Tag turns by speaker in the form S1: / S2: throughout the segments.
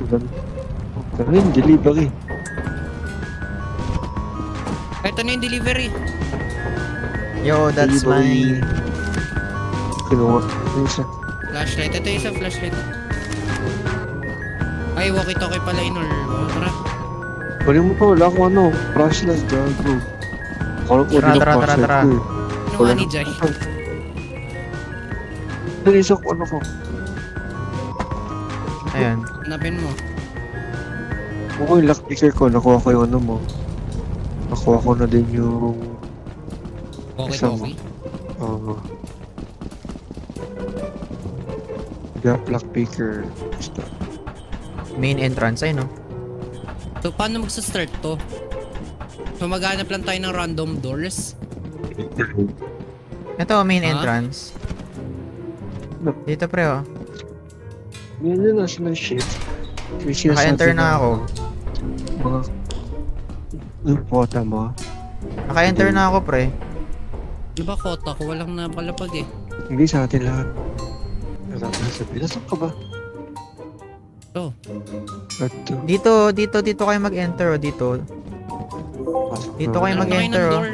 S1: Ganun. Ganun, delivery.
S2: Ito na yung delivery.
S3: Yo, that's
S1: Delivery.
S3: my...
S1: Kinuha. Ano isa?
S2: Flashlight. Ito yung isang flashlight. Ay, walkie-talkie pala yun or... Oh, tara.
S1: Kunin mo to, wala akong ano. Brushless, gago. Akala ko
S3: Tara, tara, tara, tara.
S1: ko eh.
S2: Ano
S1: Wala
S2: nga ni
S1: na-
S2: Jai?
S1: Ano isa ko, ano ko?
S3: Ayan.
S2: Hanapin mo.
S1: Oo, yung lock picker ko, nakuha ko yung ano mo. Nakuha ko na din yung...
S2: Walkie-talkie.
S1: Uh, gap lock picker.
S3: Main entrance, ay no?
S2: So, paano magsa-start to? So, maghanap lang tayo ng random doors.
S3: Ito, main
S2: Ha?
S3: entrance. Dito pre, oh.
S1: Yan yun, nasa na shit. Sinasabi
S3: Naka-enter na ako.
S1: Mga... Yung pota mo.
S3: Naka-enter na ako, pre.
S2: Ano ba kota ko? Walang napalapag eh.
S1: Hindi sa atin lahat. Alam na sabi, nasan ka ba?
S2: Oh.
S1: At uh,
S3: Dito, dito, dito kayo mag-enter, oh. Dito. Dito kayo
S2: Ano
S3: mag-enter,
S2: ng
S3: oh.
S2: door?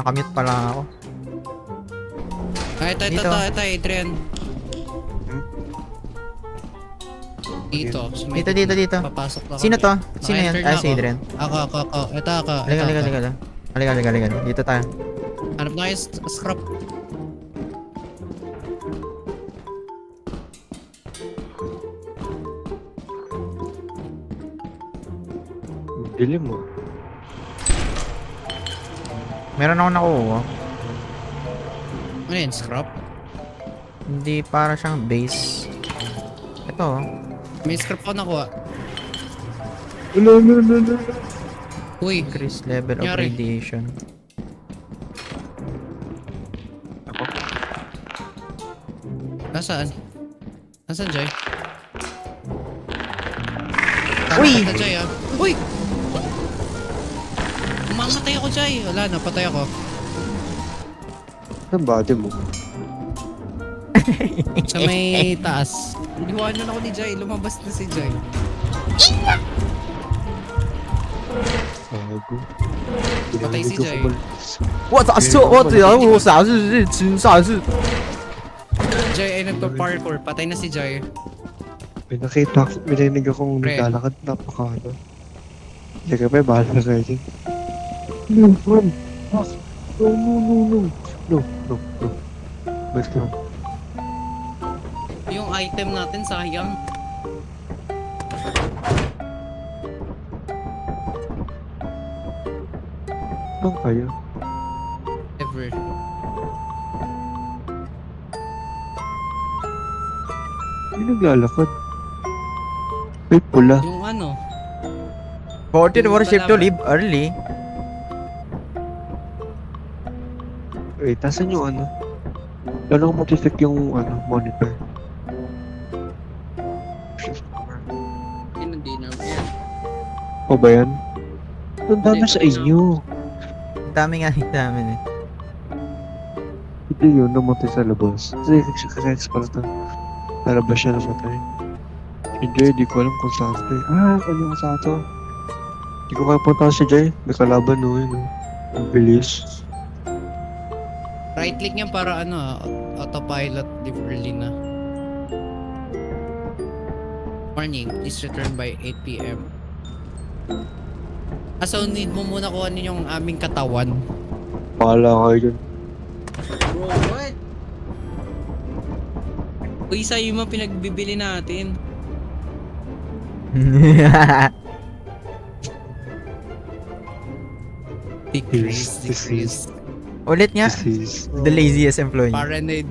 S3: Nakamute pa lang ako.
S2: Ah, ito, ito,
S3: Dito.
S2: ito, ito, Adrian. Dito. may
S3: Dito, dito,
S2: gitna.
S3: dito.
S2: Papasok na
S3: Sino
S2: kami.
S3: to? Sino yan?
S2: Naka-enter na
S3: Ah, si
S2: ako.
S3: Adrian.
S2: Ako, ako, ako. Ito, ako.
S3: Halika,
S2: ito,
S3: halika,
S2: ako.
S3: halika. Halika, halika, halika. Dito tayo.
S2: Hanap na kayo s- scrap.
S1: Dilim mo.
S3: Meron ako nakuha.
S2: Ano yan, scrap?
S3: Hindi para siyang base. Ito, oh.
S2: May scrap ako nakuha.
S1: No, no, no, no.
S2: Uy,
S3: Increase level of
S2: Nangyari?
S3: radiation.
S2: nasaan? Nasaan, Jai?
S3: Uy!
S2: Jai, ah. Uy! Umamatay ako, Jai. Wala na, patay ako.
S1: Ang body mo.
S2: Sa may taas. Iniwanan ako ni Jai. Lumabas na si Jai.
S1: Gago.
S2: Patay si Jai.
S3: 我操！是我只要我啥是日清啥是？
S2: Jai ay nagpa-parkour. Patay na si Jai.
S1: May nakita ako, may narinig akong
S2: Pre.
S1: naglalakad, napaka ano. Hindi ka pa, bahala ka kayo dyan. No, run! Ah, No, no, no, no. No, no, no. Wait lang.
S2: yung item natin, sayang.
S1: Saan kayo?
S2: Ever.
S1: May naglalakad. May pula.
S2: Yung ano.
S3: Voted worship to leave early.
S1: Wait, tasan yung ano? Lalo mo check yung ano, monitor. O ba yan? Ang dami sa inyo.
S3: Ang dami nga ang dami eh.
S1: Hindi yun, namatay sa labas. Kasi kasi pala to. Lalabas siya namatay. Jay, di ko alam kung saan to eh. Ah, ano ka sa to? Di ko kaya punta si Jay. May kalaban no yun. Ang bilis.
S2: Right click niya para ano autopilot leave early na. Warning, please return by 8 p.m. Ah, so need mo muna ano yung aming katawan.
S1: Paala kayo dyan.
S2: Bro, what? Uy, sa'yo yung mga pinagbibili natin. Decrease, decrease.
S3: Ulit nga,
S1: is...
S3: the laziest employee.
S2: Paranoid,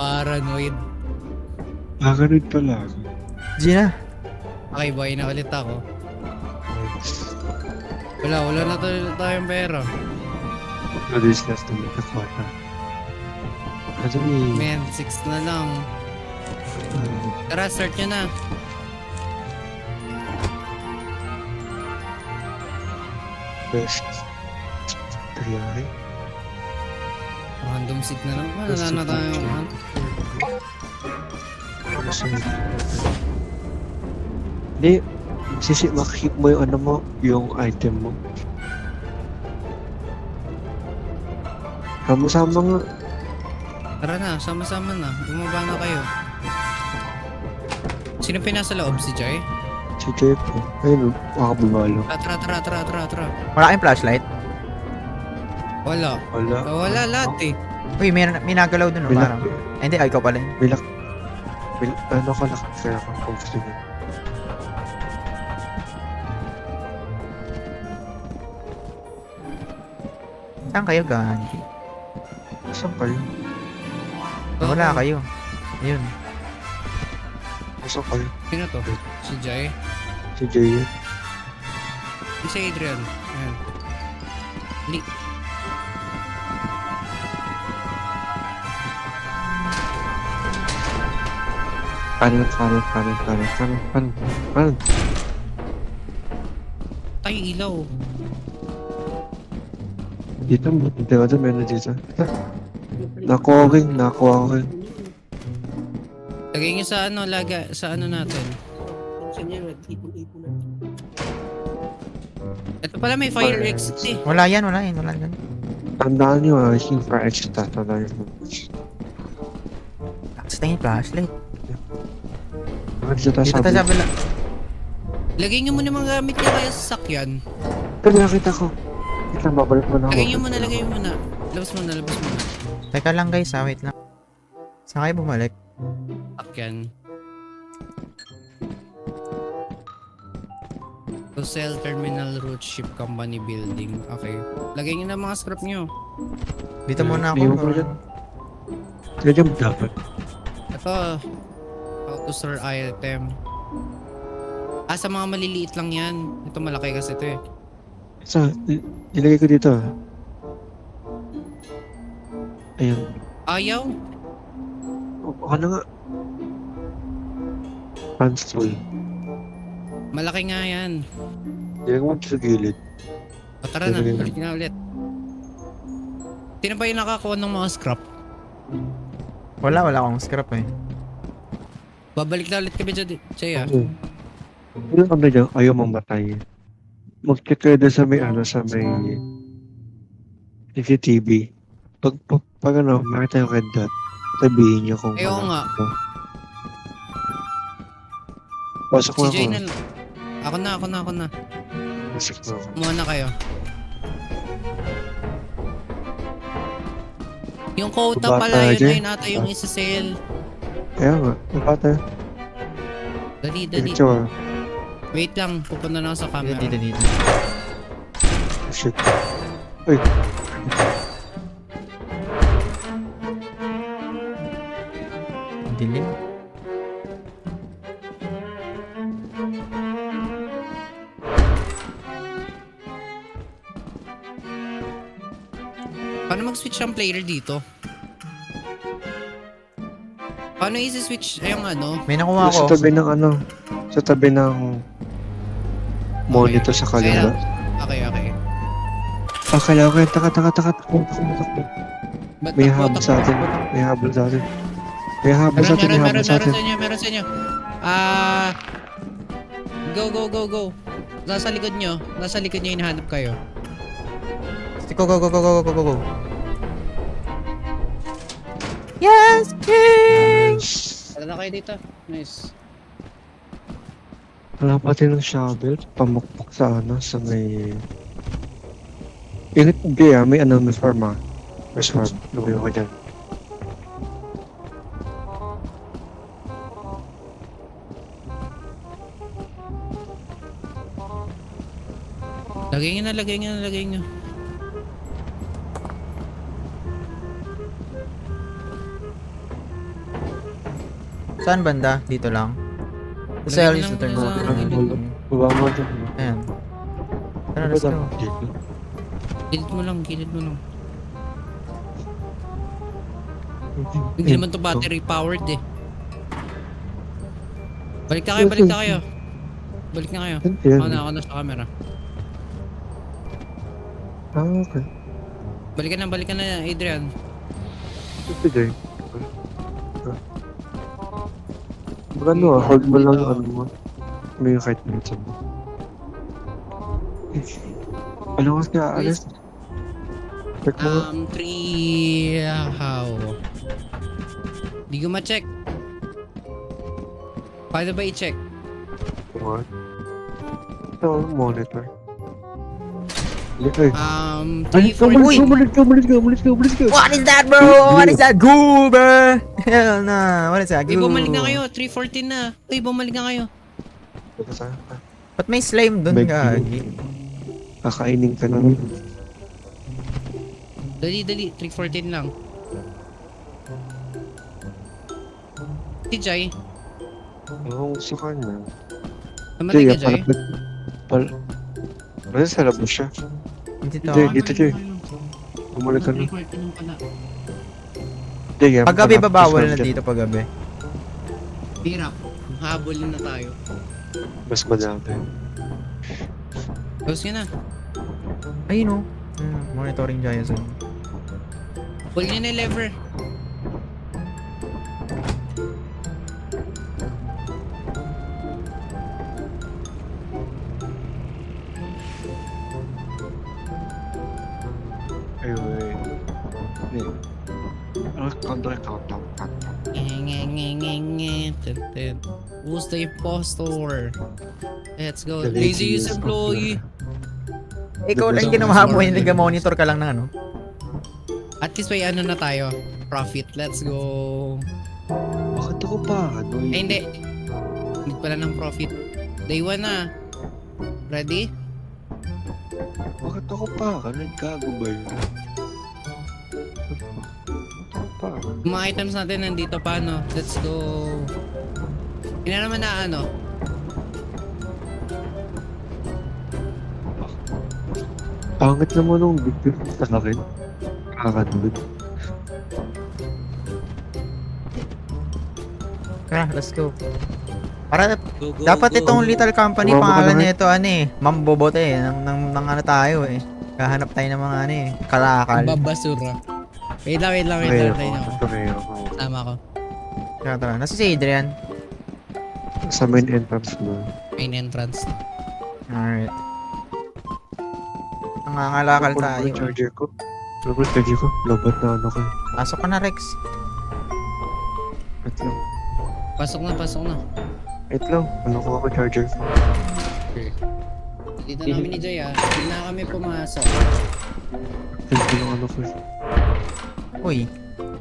S2: paranoid.
S1: Nakanood pala.
S3: Gina,
S2: Okay, boy, na ulit ako. Wala, wala na tayo, tayong pera.
S1: Na-discuss na may kakwata. Ano ni...
S2: Man, 6 na lang. Tara, start nyo na.
S1: Best. Tayari.
S2: Random seat na lang. Wala na tayo.
S1: Kasi... Hindi, sisi, makikip mo yung ano mo, yung item mo. Sama-sama nga.
S2: Tara na, sama-sama na. Bumaba na kayo. Sino pinasa loob? Si Jai?
S1: Si Jeff. Ayun, makababalo.
S2: Tara, tara, tara, tara, tara, tara.
S3: Wala kayong flashlight?
S2: Wala.
S1: Wala.
S2: Ah, Wala lahat eh.
S3: Uy, may, may nagalaw dun, oh, parang. Eh, hindi, ay, ikaw pala. yun.
S1: May lak... May, ano ka. Kaya ka kung gusto.
S3: Saan kayo, Gandhi?
S1: Saan kayo?
S3: Wala kayo. Ayun.
S1: Saan kayo?
S2: Sino to? Si Jai?
S1: Si Jay yun.
S2: Si Adrian. Ayan. Li.
S1: Kanan, kanan, kanan, kanan, kanan, kanan, kanan.
S2: Tayo ilaw.
S1: Dito mo. Dito ka dyan, meron dito. Nakuha ko rin, nakuha ko rin.
S2: Lagay niyo sa ano, laga, sa ano natin. Ito pala may fire
S1: Fire
S2: exit eh.
S3: Wala yan, wala yan, wala yan.
S1: Tandaan nyo ah, yung for extra. Tandaan nyo.
S3: Lakas na yung flashlight.
S1: Dito tayo
S3: Dito
S1: sabi?
S3: tayo sabi lang.
S2: Lagay niyo muna mga gamit niya kaya sa sakyan.
S1: Ito nakita ko. Ito, babalik mo na ako.
S2: Lagay niyo muna, lagay niyo muna. Labas muna, labas muna.
S3: Teka lang guys, ha, wait lang. Saan kayo bumalik?
S2: Sakyan. To sell terminal route ship company building. Okay. Lagay niyo na mga scrap niyo.
S3: Dito muna
S1: mo
S3: ako.
S1: Ganyan mo dapat.
S2: Ito. How to store item. Ah, sa mga maliliit lang yan. Ito malaki kasi ito eh.
S1: Sa, i- ilagay ko dito ah. Ayun.
S2: Ayaw.
S1: O, Baka na nga. Cancel.
S2: Malaki nga yan.
S1: Ilagay mo sa gilid.
S2: O tara na,
S1: Ilagay na.
S2: ulit na ulit. Sino ba yung nakakuha ng mga scrap?
S3: Wala, wala akong scrap eh.
S2: Babalik na ulit kami dyan, Jay ah.
S1: Oo. Ano dyan? Ayaw mamatay. Mag-check doon sa may ano, sa may CCTV. Pag, pag, pag ano, makita yung red dot, sabihin nyo kung
S2: Ayaw
S1: ano.
S2: nga.
S1: Pasok
S2: Si
S1: mo
S2: Jay
S1: ako.
S2: na Ako na, ako na, ako na.
S1: Pasok mo ako.
S2: Kumuha na kayo. Yung quota
S1: Bata
S2: pala, yun
S1: dyan.
S2: na yun ata yung isa-sale.
S1: Kaya nga, napata.
S2: Dali, dali.
S1: Picture.
S2: Wait lang, pupunta na ako sa camera.
S3: Dito, dito, dito.
S1: Shit. Uy,
S3: Ang Dilim.
S2: Paano mag-switch ang player dito? Paano isi-switch yung ano?
S3: May nakuha
S1: sa
S3: ako.
S1: tabi ng ano, sa tabi ng monitor sa kalula.
S2: Okay, okay.
S1: Akala ko, taka, taka, taka, takbo, takbo, takbo. May habol sa atin. May habol sa atin. May habol sa
S2: Meron,
S1: atin, may
S2: meron,
S1: habol
S2: meron,
S1: sa
S2: meron sa inyo, meron sa inyo. Ah... go, go, go, go. Nasa likod nyo. Nasa likod nyo hinahanap kayo.
S3: Go, go, go, go, go, go, go, go. Yes! Yay!
S2: Tara na kayo dito. Nice.
S1: Wala pati ng shovel, pamukpok sa ano, sa may... Ingat, hindi ah, may ano, may farm ah. May farm, lumayo ka dyan.
S2: Lagay nyo na, lagay nyo na, lagay nyo.
S3: Saan banda? Dito lang. Sa Alice
S2: lang
S3: na turn.
S1: Baba mo dyan.
S3: Ayan. Tara,
S1: Ano
S3: let's go.
S2: Gilid mo lang, gilid mo lang.
S1: Hindi
S2: naman to battery powered eh. Balik na kayo, balik na kayo. Balik na kayo. Ako na, ako na sa camera.
S1: Ah, okay.
S2: Balikan na, balikan na, Adrian.
S1: Ito dyan. Baka ano ah, hold mo lang ano mo. yung kahit minsan mo. Ano kasi aalis? Check mo.
S2: Um, three... uh, how? Di ko ma-check. Paano ba i-check?
S1: What? Ito, monitor. Eh.
S2: Um,
S1: Ay,
S2: 3, 4,
S1: umalis ka, umalis ka, umalis ka, umalis ka, umalis ka.
S3: What is that, bro? What is that? Goober! Hell nah. What is that?
S2: Uy, bumalik na
S3: Goober.
S2: kayo. 3.14 na. Uy, bumalik na kayo.
S3: Ba't may slime dun, gagi?
S1: Kakainin ka lang.
S2: Dali, dali. 3.14 lang. Si Jai.
S1: Oo, gusto ka na.
S2: Namatay ka, Jai.
S1: Pal... Pal... sa labas siya.
S3: Dito.
S1: Jay, dito Jay. Bumalik ka na. Jay, yan.
S3: Paggabi ba bawal na dito paggabi?
S2: Hirap. Habulin na tayo.
S1: Mas madami.
S2: Close nyo na.
S3: Ayun. Hmm, monitoring giant zone.
S2: Pull nyo na yung lever.
S1: Ano, countdown, countdown, countdown.
S2: Nge, nge, nge, nge, nge. Tun, tun. Who's the impostor? Let's go.
S1: The
S2: Lazy use
S1: laziest
S2: employee.
S3: Ikaw lang ginawa mo,
S2: of
S3: yung nag-monitor ka lang ng ano.
S2: At least may ano na tayo. Profit. Let's go.
S1: Bakit ako pa? Ano
S2: Eh,
S1: yun?
S2: hindi. Hindi pala ng profit. Day 1 na. Ready?
S1: Bakit ako pa? Ano gago ba yun?
S2: Yung Mga items natin nandito pa, no? Let's go. Hindi naman na ano.
S1: Pangit naman nung victim sa akin. Kakadulog.
S3: Tara, let's go. Para
S2: Go, go,
S3: dapat
S2: go.
S3: itong little company
S1: Sumama ka
S3: pangalan nito ano eh, mambobote eh, ng, ng, ng ano tayo eh. Kahanap tayo ng mga ano eh, kalakal.
S2: Babasura. Wait lang, wait lang, wait lang.
S1: ako.
S2: Tama ko.
S3: Tara, tara. Nasa si Adrian.
S1: Sa main entrance mo.
S2: Main entrance.
S3: Alright. Nangangalakal
S1: Ano
S3: tayo.
S1: yung charger ko? Ano ba charger ko? Lobat na ano ko.
S3: Pasok ka na Rex.
S1: Wait lang.
S2: Pasok na, pasok na.
S1: Wait lang. Ano ko ako charger ko?
S2: Dito namin ni Jay ah. Hindi na kami pumasok.
S1: Hindi lang ano ko eh.
S3: Uy,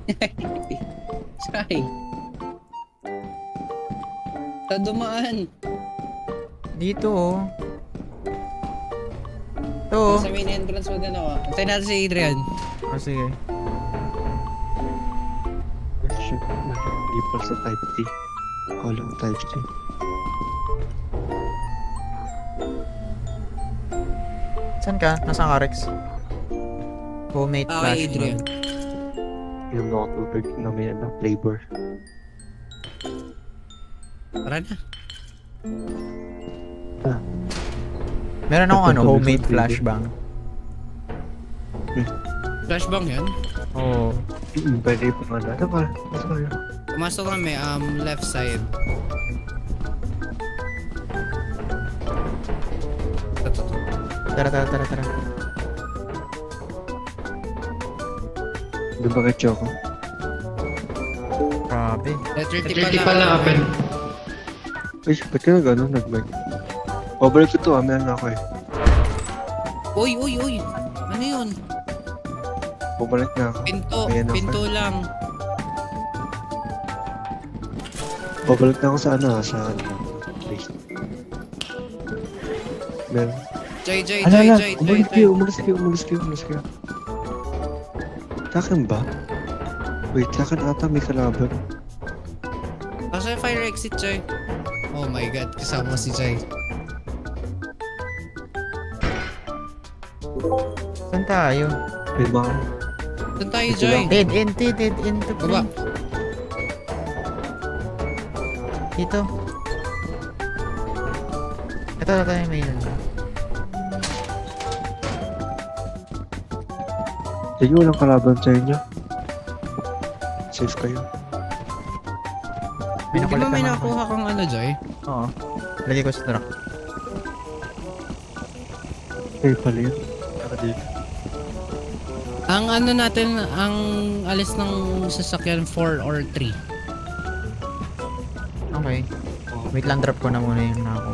S2: Jay. Sa dumaan.
S3: dito oh. Ito oh.
S2: Sa main entrance mo din ako. Antayin natin si Adrian.
S3: Ah, sige.
S1: Oh, shit. Hindi pala sa type T. Walang type C.
S3: Saan ka? Nasaan ka Rex? Homemade
S2: Ah,
S3: flash.
S2: kay Adrian.
S1: Yung mga tubig na may ano, flavor.
S2: Tara na.
S3: Meron akong ano, homemade flashbang.
S2: Flashbang yan.
S3: Oo. Oh.
S1: Mm, pwede pa nga na. Ano kaya.
S2: Pumasok kami, um, left side.
S3: Tara, tara, tara, tara.
S1: Doon ba kay Choco?
S3: Grabe.
S2: T
S4: 30
S2: pala.
S4: pala open.
S1: Ay, ba't ka na gano'n nag-mic? Pabalik ko to, ah. Meron na ako eh.
S2: Uy, uy, uy. Ano yun?
S1: Bumalik na ako.
S2: Pinto.
S1: Ayan ako.
S2: Pinto lang.
S1: Pabalik na ako sa ano, ah, sa ano. Place. Meron.
S2: Jay, Jay,
S1: Ala,
S2: Jay,
S1: ala,
S2: Jay, Jay,
S1: umalis
S2: Jay.
S1: kayo, umalis kayo, umalis kayo, umalis kayo. Sa akin ba? Wait, sa akin ata may kalaban.
S2: Yung fire exit, Jay? Oh my god, kasama si Jay.
S3: Saan tayo?
S1: May mga...
S2: Saan tayo,
S1: Ito
S2: Jay?
S1: lang.
S3: Dead end, dead dead end. to
S2: Baba.
S3: Dito. Ito, ito yung may
S1: Sige, walang kalaban sa inyo. Safe kayo.
S2: Di ba may nakuha kang ano, Jay?
S3: Oo. Lagay ko sa truck.
S1: Okay pala yun.
S2: Ang ano natin, ang alis ng sasakyan 4 or 3.
S3: Okay. Wait lang, drop ko na muna yung nako.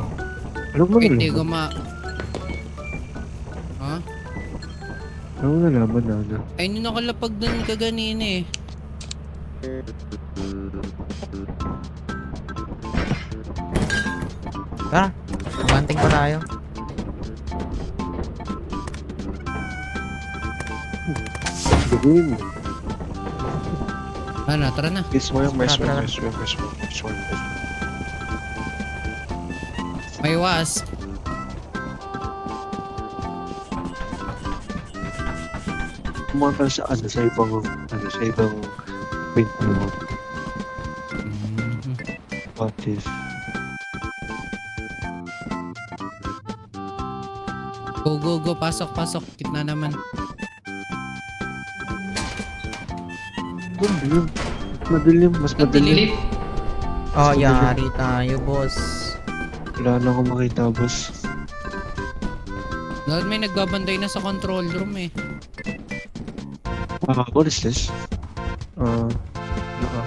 S1: Ano mo
S2: Wait, di
S1: nalaman?
S2: ko ma...
S1: Ano nalaman na ano?
S2: Ay, nung nakalapag dun kaganina eh.
S3: Tara, maganting pa tayo.
S1: Gagawin mo.
S2: Ano, tara na.
S1: This one,
S3: Tara,
S1: one, my one, my one, my one.
S2: May was.
S1: Pumunta sa ano, sa ibang, ano, sa ibang pinto mo.
S2: Mhm.
S1: What if?
S2: Go, go, go. Pasok, pasok. Kitna naman.
S1: Madilim. Madilim, mas madilim.
S3: Oh,
S1: Sige.
S3: yari tayo, boss.
S1: Wala na akong makita, boss.
S2: Dahil may nagbabantay na sa control room eh.
S1: Ah, what is this? Ah, naka.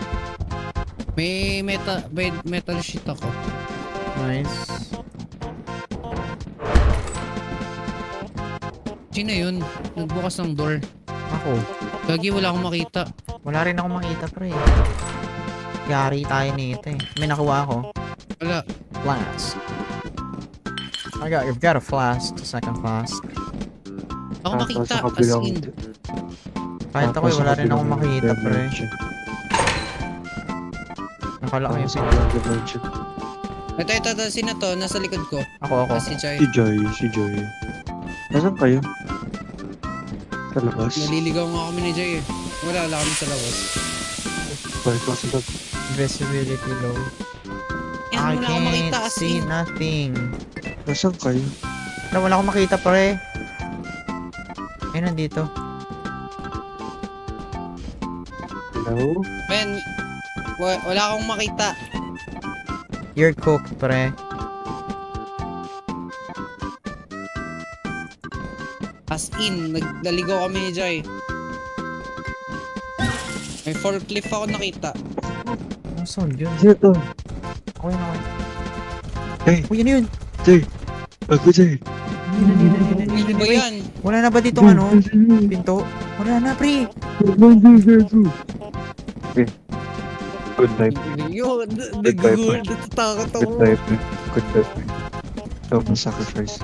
S2: May meta, may metal sheet ako.
S3: Nice.
S2: Sino yun? Nagbukas ng door.
S3: Ako.
S2: Gagi, wala akong makita.
S3: Wala rin ako makita, pre. Yari tayo nito eh. May nakuha ako.
S2: Wala.
S3: Flask. I got, you've got a flask. Second flask.
S2: Ako
S1: Tapos
S2: makita. As in.
S3: Kahit ako, eh, wala rin ako
S1: kabilang
S3: makita, pre. Nakala ko yung
S1: dimension.
S2: Ito, ito, ito. Sino to? Nasa likod ko.
S3: Ako, ako.
S2: Ah, si Joy.
S1: Si Joy, si Joy. Nasaan kayo? Sa labas?
S2: Naliligaw nga kami ni Joy eh. Wala, wala kami sa labas.
S1: Balik ako sa.
S3: Visibility low.
S2: Yan,
S3: I
S2: wala akong makita.
S3: can't
S2: As
S3: see
S2: in.
S3: nothing.
S1: Nasaan kayo?
S3: Wala, wala akong makita, pre. Eh, nandito.
S1: Hello?
S2: Men, wa- wala akong makita.
S3: You're cooked, pre.
S2: As in, nagdaligaw kami ni Joy. May forklift ako nakita.
S3: Ang sound yun.
S1: Sino to?
S3: Ako yun, ako yun.
S1: Hey,
S3: Oh, yun yun.
S1: Joy! Ako!
S2: Ano ba yan?
S3: Wala na ba dito ano? Pinto? Wala na, pre.
S1: Okay. Good night.
S2: Yo,
S1: Good vibe,
S2: nag-good. Natatakot
S1: Good night. Good night. Mo sacrifice.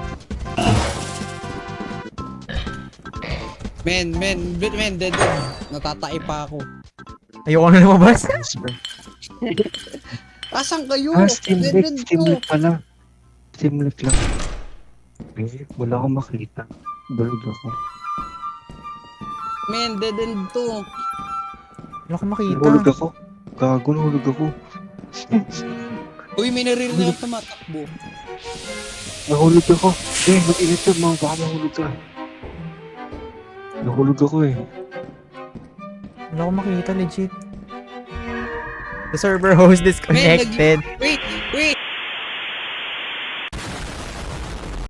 S2: Men, men, men, men, dead end. Natatay pa ako.
S3: Ayoko na lumabas.
S2: Asan kayo?
S1: Ah, steam
S2: Dead end
S1: Steam
S2: to.
S1: lick pala. Steam lick lang. Eh, wala akong makita. Bulog ako.
S2: Men, dead end to.
S3: Wala akong makita.
S1: Nahulog ako. Gago, nahulog ako.
S2: Uy, may naririnig ako tumatakbo.
S1: Nahulog ako. Eh, mag-init ka mga baka nahulog ka. Nahulog ako eh.
S3: Wala akong makita, legit. The server host disconnected.